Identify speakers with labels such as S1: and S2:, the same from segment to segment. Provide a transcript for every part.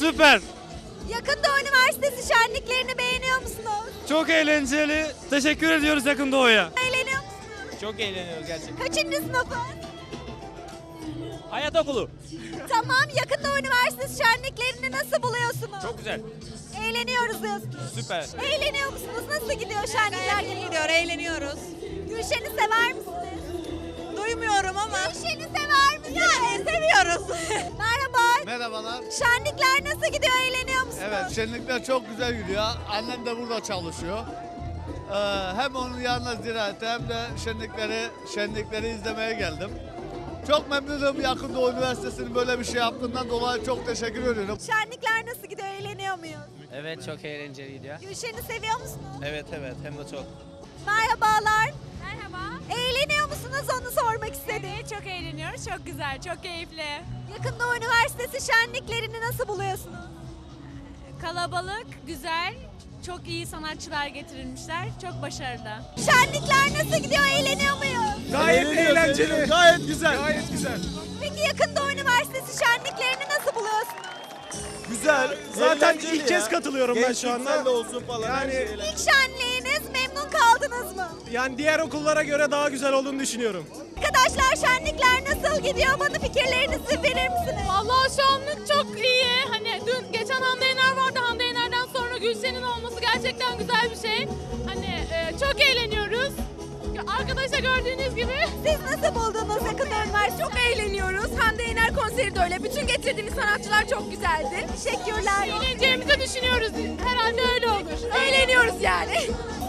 S1: Süper.
S2: Yakında üniversitesi şenliklerini beğeniyor musunuz?
S1: Çok eğlenceli. Teşekkür ediyoruz Yakın Doğu'ya.
S2: Eğleniyor musunuz?
S3: Çok eğleniyoruz gerçekten.
S2: Kaçıncı sınıfı?
S3: Hayat okulu.
S2: Tamam, yakında üniversitesi şenliklerini nasıl buluyorsunuz?
S3: Çok güzel.
S2: Eğleniyoruz diyorsunuz.
S3: Süper.
S2: Eğleniyor musunuz? Nasıl gidiyor şenlikler?
S4: gidiyor, eğleniyoruz.
S2: Gülşen'i sever misiniz?
S4: Duymuyorum ama
S2: Gülşen'i sever misiniz?
S4: yani seviyoruz.
S2: Merhaba.
S5: Merhabalar.
S2: Şenlikler nasıl gidiyor? Eğleniyor musunuz?
S5: Evet şenlikler çok güzel gidiyor. Annem de burada çalışıyor. Ee, hem onun yanına ziraate hem de şenlikleri şenlikleri izlemeye geldim. Çok memnunum Yakın Doğu Üniversitesi'nin böyle bir şey yaptığından dolayı çok teşekkür ediyorum.
S2: Şenlikler nasıl gidiyor? Eğleniyor muyuz?
S3: Evet çok eğlenceliydi ya.
S2: Gülşen'i seviyor musunuz?
S3: Evet evet hem de çok.
S2: Merhabalar.
S6: Merhaba.
S2: Eğleniyor musunuz? Onu sormak istedim.
S6: Evet, çok eğleniyoruz. Çok güzel, çok keyifli.
S2: Yakın Doğu Üniversitesi şenliklerini nasıl buluyorsunuz?
S6: Kalabalık, güzel. Çok iyi sanatçılar getirilmişler. Çok başarılı.
S2: Şenlikler nasıl gidiyor? Eğleniyor muyuz?
S1: Gayet eğlenceli. Gayet güzel. Gayet güzel.
S2: Peki Yakın Doğu Üniversitesi şenliklerini nasıl buluyorsunuz?
S1: Güzel. Zaten ilk kez katılıyorum ben şu anda.
S7: olsun falan.
S1: Yani
S2: İlk şenliğiniz memnun kaldınız mı?
S1: yani diğer okullara göre daha güzel olduğunu düşünüyorum.
S2: Arkadaşlar şenlikler nasıl gidiyor? Bana fikirlerinizi verir misiniz?
S6: Vallahi şu anlık çok iyi. Hani dün geçen Hande Yener vardı. Hande Yener'den sonra Gülşen'in olması gerçekten güzel bir şey. Hani e, çok eğleniyoruz. Arkadaşlar gördüğünüz gibi
S2: Siz nasıl buldunuz Yakın Doğu Üniversitesi?
S4: Çok eğleniyoruz. Hande Yener konseri de öyle. Bütün getirdiğimiz sanatçılar çok güzeldi.
S2: Teşekkürler.
S6: eğleneceğimizi düşünüyoruz. Herhalde öyle olur.
S4: Eğleniyoruz yani.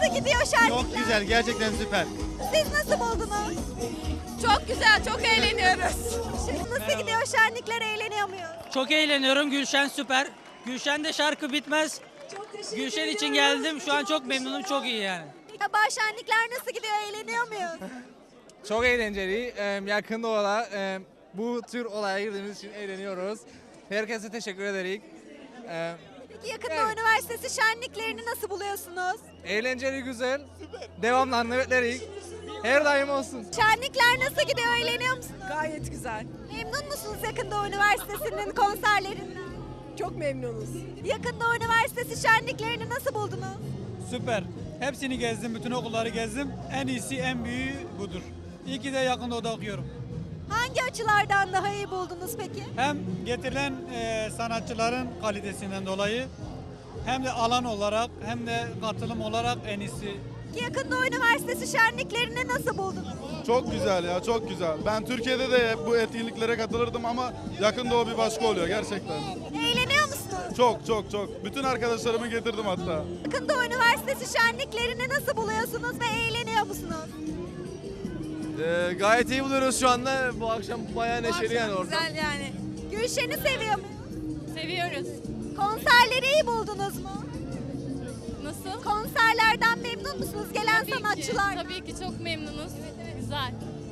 S2: Nasıl gidiyor şenlikler?
S5: Çok güzel gerçekten süper.
S2: Siz nasıl buldunuz?
S4: Çok güzel, çok eğleniyoruz.
S2: Nasıl gidiyor şenlikler? Eğleniyor muyuz?
S8: Çok eğleniyorum. Gülşen süper. Gülşen de şarkı bitmez. Gülşen için geldim. Şu an çok memnunum. Çok iyi yani.
S2: Sabah şenlikler nasıl gidiyor? Eğleniyor muyuz?
S7: Çok eğlenceli. Yakın doğada e, bu tür olaya girdiğimiz için eğleniyoruz. Herkese teşekkür ederiz.
S2: Peki Yakın Doğu Üniversitesi şenliklerini nasıl buluyorsunuz?
S7: eğlenceli güzel. Devamlarını bekleriz. Her daim olsun.
S2: Şenlikler nasıl gidiyor? Eğleniyor musunuz?
S4: Gayet güzel.
S2: Memnun musunuz Yakın Doğu Üniversitesi'nin konserlerinden?
S4: Çok memnunuz.
S2: Yakın Doğu Üniversitesi şenliklerini nasıl buldunuz?
S9: Süper. Hepsini gezdim, bütün okulları gezdim. En iyisi, en büyüğü budur. İyi ki de yakın doğuda okuyorum.
S2: Hangi açılardan daha iyi buldunuz peki?
S9: Hem getirilen e, sanatçıların kalitesinden dolayı hem de alan olarak hem de katılım olarak en iyisi.
S2: Yakın Doğu Üniversitesi şenliklerini nasıl buldunuz?
S10: Çok güzel ya çok güzel. Ben Türkiye'de de hep bu etkinliklere katılırdım ama yakın doğu bir başka oluyor gerçekten.
S2: Eğleniyor musunuz?
S10: Çok çok çok. Bütün arkadaşlarımı getirdim hatta.
S2: Yakın Doğu Üniversitesi şenliklerini nasıl buluyorsunuz ve eğleniyor musunuz?
S7: Ee, gayet iyi buluyoruz şu anda. Bu akşam bayağı neşeli yani ortam.
S4: Güzel yani.
S2: Gülşen'i seviyor muyuz?
S6: Seviyoruz.
S2: Konserleri iyi buldunuz mu?
S6: Nasıl?
S2: Konserlerden memnun musunuz gelen
S6: Tabii ki,
S2: sanatçılar?
S6: tabii ki çok memnunuz. Güzel.